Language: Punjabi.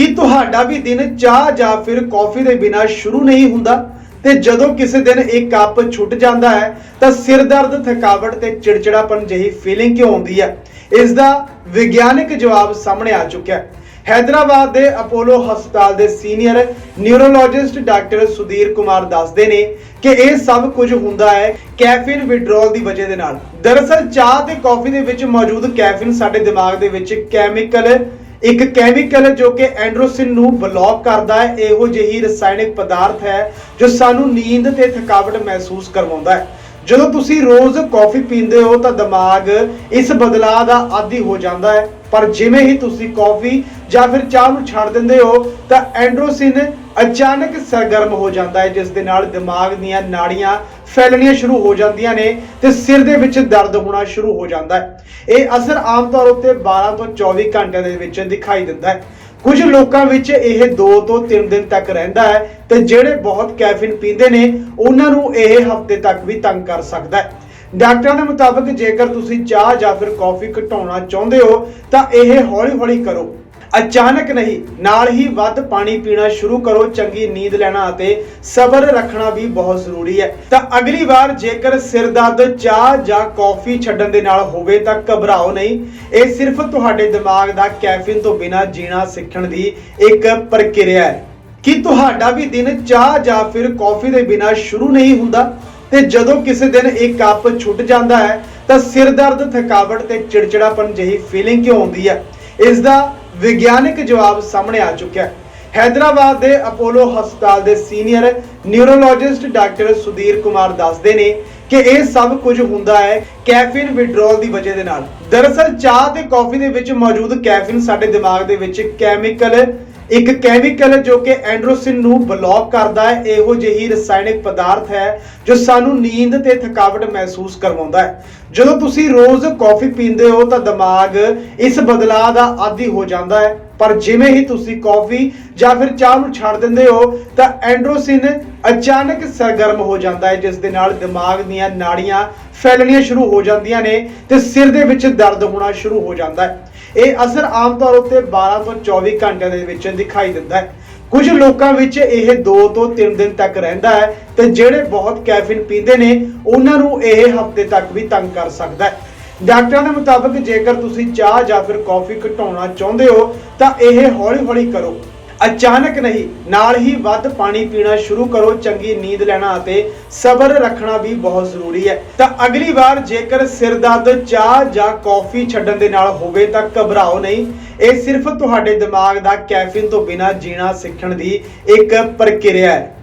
ਕਿ ਤੁਹਾਡਾ ਵੀ ਦਿਨ ਚਾਹ ਜਾਂ ਫਿਰ ਕੌਫੀ ਦੇ ਬਿਨਾਂ ਸ਼ੁਰੂ ਨਹੀਂ ਹੁੰਦਾ ਤੇ ਜਦੋਂ ਕਿਸੇ ਦਿਨ ਇਹ ਕੱਪ ਛੁੱਟ ਜਾਂਦਾ ਹੈ, ਤਾਂ ਸਿਰ ਦਰਦ, ਥਕਾਵਟ ਤੇ ਚਿੜਚਿੜਾਪਨ ਜਿਹੀ ਫੀਲਿੰਗ ਕਿਉਂ ਆਉਂਦੀ ਹੈ? ਇਸ ਦਾ ਵਿਗਿਆਨਿਕ ਜਵਾਬ ਸਾਹਮਣੇ ਆ ਚੁੱਕਿਆ ਹੈ। ਹੈਦਰਾਬਾਦ ਦੇ ਅਪੋਲੋ ਹਸਪਤਾਲ ਦੇ senior neurologist doctor Sudhir Kumar ਦੱਸਦੇ ਨੇ ਕਿ ਇਹ ਸਭ ਕੁਝ ਹੁੰਦਾ ਹੈ ਕੈਫੀਨ ਵਿਡਰੋਲ ਦੀ ਵਜ੍ਹਾ ਦੇ ਨਾਲ। ਦਰਅਸਲ ਚਾਹ ਤੇ ਕੌਫੀ ਦੇ ਵਿੱਚ ਮੌਜੂਦ ਕੈਫੀਨ ਸਾਡੇ ਦਿਮਾਗ ਦੇ ਵਿੱਚ ਕੈਮੀਕਲ ਇੱਕ ਕੈਮੀਕਲ ਜੋ ਕਿ ਐਂਡਰੋਸਿਨ ਨੂੰ ਬਲੌਕ ਕਰਦਾ ਹੈ, ਇਹੋ ਜਿਹੀ ਰਸਾਇਣਿਕ ਪਦਾਰਥ ਹੈ ਜੋ ਸਾਨੂੰ ਨੀਂਦ ਤੇ ਥਕਾਵਟ ਮਹਿਸੂਸ ਕਰਵਾਉਂਦਾ ਹੈ। ਜਦੋਂ ਤੁਸੀਂ ਰੋਜ਼ ਕੌਫੀ ਪੀਂਦੇ ਹੋ ਤਾਂ ਦਿਮਾਗ ਇਸ ਬਦਲਾਅ ਦਾ ਆਦੀ ਹੋ ਜਾਂਦਾ ਹੈ। ਪਰ ਜਿਵੇਂ ਹੀ ਤੁਸੀਂ ਕੌਫੀ ਜਾਂ ਫਿਰ ਚਾਹ ਨੂੰ ਛੱਡ ਦਿੰਦੇ ਹੋ ਤਾਂ ਐਂਡਰੋਸਿਨ ਅਚਾਨਕ ਸਰਗਰਮ ਹੋ ਜਾਂਦਾ ਹੈ, ਜਿਸ ਦੇ ਨਾਲ ਦਿਮਾਗ ਦੀਆਂ ਨਾੜੀਆਂ ਫੈਲਣੀਆਂ ਸ਼ੁਰੂ ਹੋ ਜਾਂਦੀਆਂ ਨੇ ਤੇ ਸਿਰ ਦੇ ਵਿੱਚ ਦਰਦ ਹੋਣਾ ਸ਼ੁਰੂ ਹੋ ਜਾਂਦਾ ਹੈ। ਇਹ ਅਸਰ ਆਮ ਤੌਰ ਉੱਤੇ 12 ਤੋਂ 24 ਘੰਟਿਆਂ ਦੇ ਵਿੱਚ ਦਿਖਾਈ ਦਿੰਦਾ ਹੈ। ਕੁਝ ਲੋਕਾਂ ਵਿੱਚ ਇਹ 2 ਤੋਂ 3 ਦਿਨ ਤੱਕ ਰਹਿੰਦਾ ਹੈ ਤੇ ਜਿਹੜੇ ਬਹੁਤ ਕੈਫੀਨ ਪੀਂਦੇ ਨੇ, ਉਹਨਾਂ ਨੂੰ ਇਹ ਹਫ਼ਤੇ ਤੱਕ ਵੀ ਤੰਗ ਕਰ ਸਕਦਾ ਹੈ। ਡਾਕਟਰਾਂ ਦੇ ਮੁਤਾਬਕ ਜੇਕਰ ਤੁਸੀਂ ਚਾਹ ਜਾਂ ਫਿਰ ਕੌਫੀ ਘਟਾਉਣਾ ਚਾਹੁੰਦੇ ਹੋ, ਤਾਂ ਇਹ ਹੌਲੀ-ਹੌਲੀ ਕਰੋ। ਅਚਾਨਕ ਨਹੀਂ, ਨਾਲ ਹੀ ਵੱਧ ਪਾਣੀ ਪੀਣਾ ਸ਼ੁਰੂ ਕਰੋ, ਚੰਗੀ ਨੀਂਦ ਲੈਣਾ ਅਤੇ ਸਬਰ ਰੱਖਣਾ ਵੀ ਬਹੁਤ ਜ਼ਰੂਰੀ ਹੈ। ਤਾਂ ਅਗਲੀ ਵਾਰ ਜੇਕਰ ਸਿਰ ਦਰਦ, ਚਾਹ ਜਾਂ ਕੌਫੀ ਛੱਡਣ ਦੇ ਨਾਲ ਹੋਵੇ ਤਾਂ ਘਬਰਾਓ ਨਹੀਂ। ਇਹ ਸਿਰਫ ਤੁਹਾਡੇ ਦਿਮਾਗ ਦਾ ਕੈਫੀਨ ਤੋਂ ਬਿਨਾਂ ਜੀਣਾ ਸਿੱਖਣ ਦੀ ਇੱਕ ਪ੍ਰਕਿਰਿਆ ਹੈ। ਕੀ ਤੁਹਾਡਾ ਵੀ ਦਿਨ ਚਾਹ ਜਾਂ ਫਿਰ ਕੌਫੀ ਦੇ ਬਿਨਾਂ ਸ਼ੁਰੂ ਨਹੀਂ ਹੁੰਦਾ? ਤੇ ਜਦੋਂ ਕਿਸੇ ਦਿਨ ਇਹ ਕੱਪ ਛੁੱਟ ਜਾਂਦਾ ਹੈ, ਤਾਂ ਸਿਰ ਦਰਦ, ਥਕਾਵਟ ਤੇ ਚਿੜਚਿੜਾਪਨ ਜਿਹੀ ਫੀਲਿੰਗ ਕਿਉਂ ਆਉਂਦੀ ਹੈ? ਇਸ ਦਾ ਵਿਗਿਆਨਿਕ ਜਵਾਬ ਸਾਹਮਣੇ ਆ ਚੁੱਕਿਆ ਹੈ। ਹੈਦਰਾਬਾਦ ਦੇ ਅਪੋਲੋ ਹਸਪਤਾਲ ਦੇ senior neurologist doctor Sudhir Kumar ਦੱਸਦੇ ਨੇ ਕਿ ਇਹ ਸਭ ਕੁਝ ਹੁੰਦਾ ਹੈ ਕੈਫੀਨ ਵਿਡਰੋਲ ਦੀ ਵਜ੍ਹਾ ਦੇ ਨਾਲ। ਦਰਅਸਲ ਚਾਹ ਤੇ ਕੌਫੀ ਦੇ ਵਿੱਚ ਮੌਜੂਦ ਕੈਫੀਨ ਸਾਡੇ ਦਿਮਾਗ ਦੇ ਵਿੱਚ ਕੈਮੀਕਲ ਇੱਕ ਕੈਮੀਕਲ ਜੋ ਕਿ ਐਂਡਰੋਸਿਨ ਨੂੰ ਬਲੌਕ ਕਰਦਾ ਹੈ, ਇਹੋ ਜਿਹੀ ਰਸਾਇਣਿਕ ਪਦਾਰਥ ਹੈ ਜੋ ਸਾਨੂੰ ਨੀਂਦ ਤੇ ਥਕਾਵਟ ਮਹਿਸੂਸ ਕਰਵਾਉਂਦਾ ਹੈ। ਜਦੋਂ ਤੁਸੀਂ ਰੋਜ਼ ਕੌਫੀ ਪੀਂਦੇ ਹੋ ਤਾਂ ਦਿਮਾਗ ਇਸ ਬਦਲਾਅ ਦਾ ਆਦੀ ਹੋ ਜਾਂਦਾ ਹੈ। ਪਰ ਜਿਵੇਂ ਹੀ ਤੁਸੀਂ ਕੌਫੀ ਜਾਂ ਫਿਰ ਚਾਹ ਨੂੰ ਛੱਡ ਦਿੰਦੇ ਹੋ ਤਾਂ ਐਂਡਰੋਸਿਨ ਅਚਾਨਕ ਸਰਗਰਮ ਹੋ ਜਾਂਦਾ ਹੈ, ਜਿਸ ਦੇ ਨਾਲ ਦਿਮਾਗ ਦੀਆਂ ਨਾੜੀਆਂ ਫੈਲਣੀਆਂ ਸ਼ੁਰੂ ਹੋ ਜਾਂਦੀਆਂ ਨੇ ਤੇ ਸਿਰ ਦੇ ਵਿੱਚ ਦਰਦ ਹੋਣਾ ਸ਼ੁਰੂ ਹੋ ਜਾਂਦਾ ਹੈ। ਇਹ ਅਸਰ ਆਮ ਤੌਰ ਉੱਤੇ 12 ਤੋਂ 24 ਘੰਟਿਆਂ ਦੇ ਵਿੱਚ ਦਿਖਾਈ ਦਿੰਦਾ ਹੈ। ਕੁਝ ਲੋਕਾਂ ਵਿੱਚ ਇਹ 2 ਤੋਂ 3 ਦਿਨ ਤੱਕ ਰਹਿੰਦਾ ਹੈ ਤੇ ਜਿਹੜੇ ਬਹੁਤ ਕੈਫੀਨ ਪੀਂਦੇ ਨੇ, ਉਹਨਾਂ ਨੂੰ ਇਹ ਹਫ਼ਤੇ ਤੱਕ ਵੀ ਤੰਗ ਕਰ ਸਕਦਾ ਹੈ। ਡਾਕਟਰਾਂ ਦੇ ਮੁਤਾਬਕ ਜੇਕਰ ਤੁਸੀਂ ਚਾਹ ਜਾਂ ਫਿਰ ਕੌਫੀ ਘਟਾਉਣਾ ਚਾਹੁੰਦੇ ਹੋ, ਤਾਂ ਇਹ ਹੌਲੀ-ਹੌਲੀ ਕਰੋ। ਅਚਾਨਕ ਨਹੀਂ, ਨਾਲ ਹੀ ਵੱਧ ਪਾਣੀ ਪੀਣਾ ਸ਼ੁਰੂ ਕਰੋ, ਚੰਗੀ ਨੀਂਦ ਲੈਣਾ ਅਤੇ ਸਬਰ ਰੱਖਣਾ ਵੀ ਬਹੁਤ ਜ਼ਰੂਰੀ ਹੈ। ਤਾਂ ਅਗਲੀ ਵਾਰ ਜੇਕਰ ਸਿਰ ਦਰਦ, ਚਾਹ ਜਾਂ ਕੌਫੀ ਛੱਡਣ ਦੇ ਨਾਲ ਹੋਵੇ ਤਾਂ ਘਬਰਾਓ ਨਹੀਂ। ਇਹ ਸਿਰਫ ਤੁਹਾਡੇ ਦਿਮਾਗ ਦਾ ਕੈਫੀਨ ਤੋਂ ਬਿਨਾਂ ਜੀਣਾ ਸਿੱਖਣ ਦੀ ਇੱਕ ਪ੍ਰਕਿਰਿਆ ਹੈ।